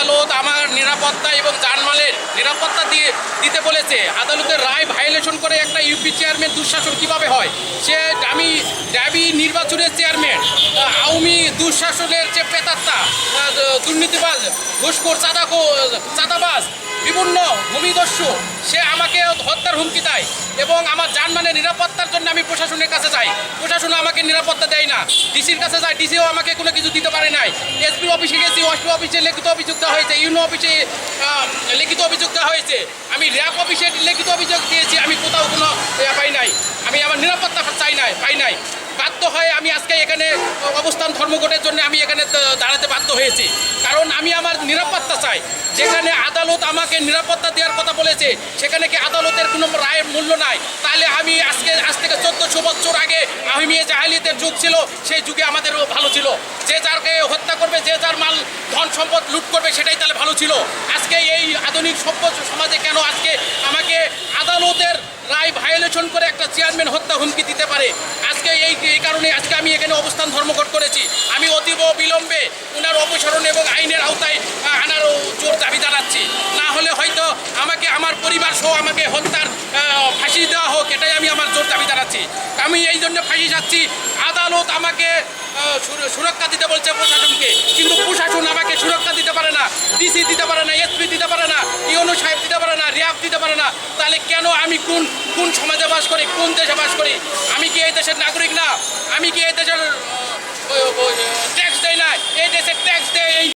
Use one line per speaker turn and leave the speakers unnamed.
আদালত আমার নিরাপত্তা এবং জানমালের নিরাপত্তা দিয়ে দিতে বলেছে। আদালতের রায় ভায়োলেশন করে একটা ইউপি চেয়ারম্যান দুঃশাসন কীভাবে হয়? সে আমি ডাবি নির্বাচনের চেয়ারম্যান আওয়ামী দুঃশাসনের ঘুষখোর চাঁদাখো চাঁদাবাজ বিভিন্ন ভূমিদস্যু, সে আমাকে হত্যার হুমকি দেয় এবং আমার যানবাহনের নিরাপত্তার জন্য আমি প্রশাসনের কাছে যাই। প্রশাসন আমাকে নিরাপত্তা দেয় না। ডিসির কাছে যাই ডিসিও আমাকে কোনো কিছু দিতে পারে নাই। এসপি অফিসে গেছি এসপি অফিসে লিখিত অভিযোগ দেওয়া হয়েছে, ইউনো অফিসে লিখিত অভিযোগ দেওয়া হয়েছে। আমি র্যাব অফিসে লিখিত অভিযোগ দিয়েছি, আমি কোথাও কোনো পাই নাই। আমি আমার নিরাপত্তা চাই নাই, পাই নাই। বাধ্য হয়ে আমি আজকে এখানে অবস্থান ধর্মঘটের জন্য আমি এখানে দ- দাঁড়াতে বাধ্য হয়েছি কারণ আমি আমার নিরাপত্তা চাই যেখানে আদালত আমাকে নিরাপত্তা দেওয়ার কথা বলেছে, সেখানে কি আদালতের কোনো রায়ের মূল্য নাই? তাহলে আমি আজকে, আজ থেকে চোদ্দশো বছর আগে আহিমিয়ে জাহালিয়াতের যুগ ছিল, সেই যুগে আমাদেরও ভালো ছিল। যে যারকে হত্যা করবে, যে যার মাল, ধন সম্পদ লুট করবে, সেটাই তাহলে ভালো ছিল। আজকে এই আধুনিক সভ্য সমাজে কেন আজকে আমাকে আদালতের রায় ভায়োলেশন করে একটা চেয়ারম্যান হত্যা হুমকি দিতে পারে? আজকে এই এই কারণে আজকে আমি এখানে অবস্থান ধর্মঘট করেছি। আমি অতীব বিলম্বে ওনার অপসারণ এবং আইনের আওতায় আহ, আনার জোর দাবি জানাচ্ছি না হলে হয়তো আমাকে আমার পরিবার সহ আমাকে হত্যার ফাঁসি দেওয়া হোক, এটাই আমি আমার জোর দাবি জানাচ্ছি। আমি এই জন্য ফাঁসি যাচ্ছি আদালত আমাকে সুরক্ষা দিতে বলছে প্রশাসনকে, কিন্তু প্রশাসন আমাকে সুরক্ষা দিতে পারে না। ডিসি দিতে পারে না এসপি দিতে পারে না, ইউনো সাহেব দিতে পারে না, র্যাব দিতে পারে না। তাহলে কেন আমি কোন কোন সমাজে বাস করি, কোন দেশে বাস করি? আমি কি এই দেশের নাগরিক না? আমি কি এই দেশের ট্যাক্স দেয় না? এই দেশের ট্যাক্স দেয় এই